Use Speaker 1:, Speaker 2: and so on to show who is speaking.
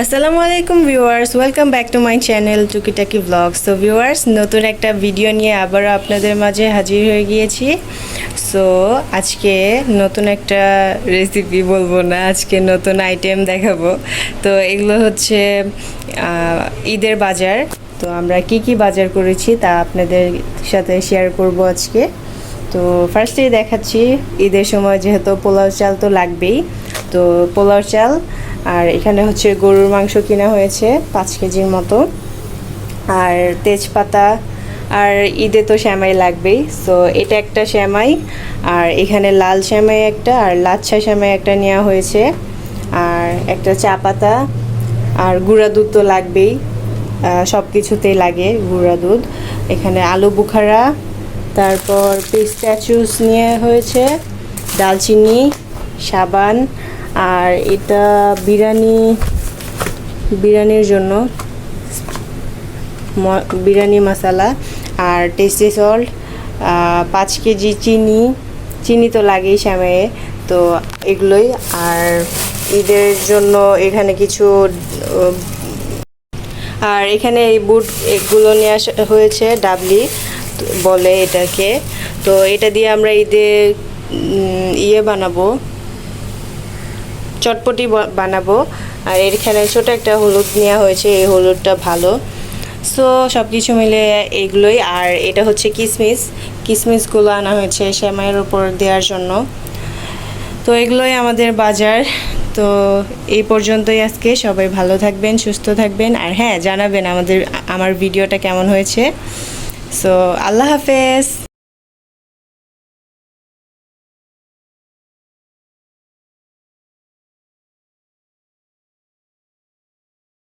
Speaker 1: আসসালামু আলাইকুম viewers, welcome back to my channel টুকিটাকি ব্লগ। সো ভিউয়ার্স, নতুন একটা ভিডিও নিয়ে আবারও আপনাদের মাঝে হাজির হয়ে গিয়েছি। সো আজকে নতুন একটা রেসিপি বলব না, আজকে নতুন আইটেম দেখাবো। তো, এগুলো হচ্ছে ঈদের বাজার। তো, আমরা কি কি বাজার করেছি তা আপনাদের সাথে শেয়ার করব আজকে। তো ফার্স্টেই দেখাচ্ছি, ঈদের সময় যেহেতু পোলাও চাল তো লাগবেই। তো, পোলাও চাল আর এখানে হচ্ছে গরুর মাংস কিনা হয়েছে পাঁচ কেজির মতো। আর তেজপাতা আর ঈদে তো শ্যামাই লাগবেই সো এটা একটা শ্যামাই। আর এখানে লাল শ্যামাই একটা আর লাচ্ছা শ্যামাই একটা নেওয়া হয়েছে। আর একটা চা পাতা আর গুঁড়া দুধ তো লাগবেই সব কিছুতেই লাগে গুঁড়া দুধ। এখানে আলু বুখারা, তারপর পিস্তাচুস নিয়ে হয়েছে দালচিনি সাবান আর এটা বিরিয়ানি, বিরিয়ানির জন্য বিরিয়ানি মশলা আর টেস্টি সল্ট পাঁচ কেজি চিনি চিনি তো লাগেই শ্যামাইয়ে তো এগুলোই। আর ঈদের জন্য এখানে কিছু আর এখানে এই বুট এগুলো নিয়ে আসা হয়েছে, ডাবলি বলে এটাকে। তো এটা দিয়ে আমরা ঈদে ইয়ে বানাবো। চটপটি বানাবো। আর এখানে ছোট একটা হলুদ নেওয়া হয়েছে, এই হলুদটা ভালো। সো সব কিছু মিলে এগুলোই। আর এটা হচ্ছে কিসমিস। কিসমিসগুলো আনা হয়েছে শ্যামাইয়ের উপর দেওয়ার জন্য। তো এগুলোই আমাদের বাজার। তো এই পর্যন্তই আজকে। সবাই ভালো থাকবেন, সুস্থ থাকবেন। আর হ্যাঁ জানাবেন আমাদের, আমার ভিডিওটা কেমন হয়েছে। সো আল্লাহ হাফেজ।